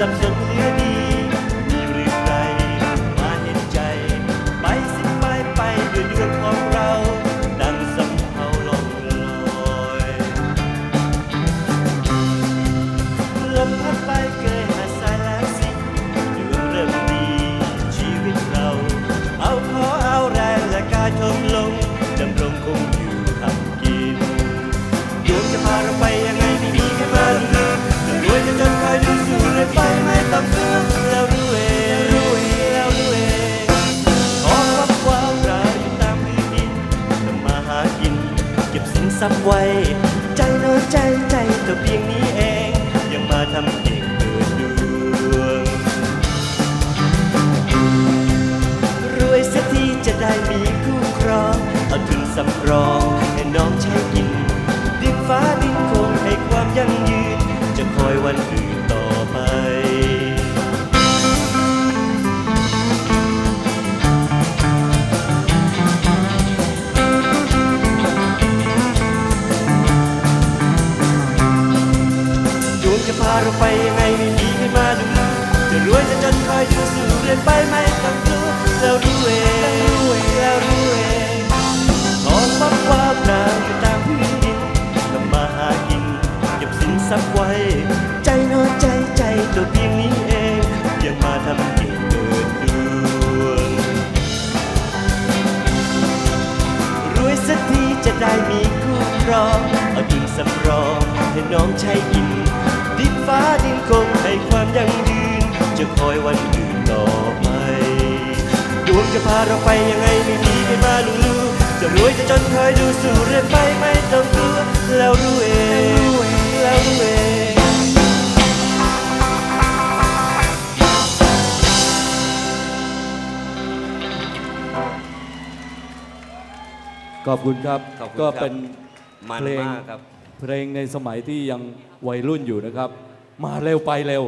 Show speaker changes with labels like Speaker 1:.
Speaker 1: สับสนเหลืดี มีหรือใรมาเห็นใจ ไปสิไปไปด้วยดวงของเรา ดังสำเภาลองลอยลมพัดไปเกยหาดทายแล้สิดวงเริ่มดีชีวิตเรา เอาขอเอาแรงและกายทน ซับไว้ ใจน้อยใจใจตัวเพียงนี้เอง ยังมาทำเก่งเกินดวง รวยสักทีจะได้มีคู่ครอง เอาทุนสำรอง จะพาเราไปยังไงไม่มีใครมาดูจะรวยจะจนคอยดูสู่เรื่อยไปไม่ต้องกลัวแล้วรู้เองแล้วรู้เองทองฟ้าฟ้าพรางอยู่ตามพื้นดินทำมาหากินเก็บสินทรัพย์ไว้ ใจน้อยใจใจตัวเพียงนี้เองยังมาทำก่งเกินดวงรวยสักทีจะได้มีคู่ครองเอาดินสำรองให้น้องใช้กิน ฟ้าดินคงให้ความยั่งยืน จะคอยวันอื่นต่อไป ดวงจะพาเราไปยังไงไม่มีใครมารู้รู้จะรวยจะจนคอยดูสู่เรื่อยไปไม่ต้องกลัวแล้วรู้เองแล้วรู้เอง
Speaker 2: ขอบคุณครับ
Speaker 3: ขอบคุณ
Speaker 2: ก็
Speaker 3: ครับ
Speaker 2: เป็น
Speaker 3: มัน
Speaker 2: เพลง
Speaker 3: มากครับ
Speaker 2: เพลงในสมัยที่ยังวัยรุ่นอยู่นะครับ มาเร็วไปเร็ว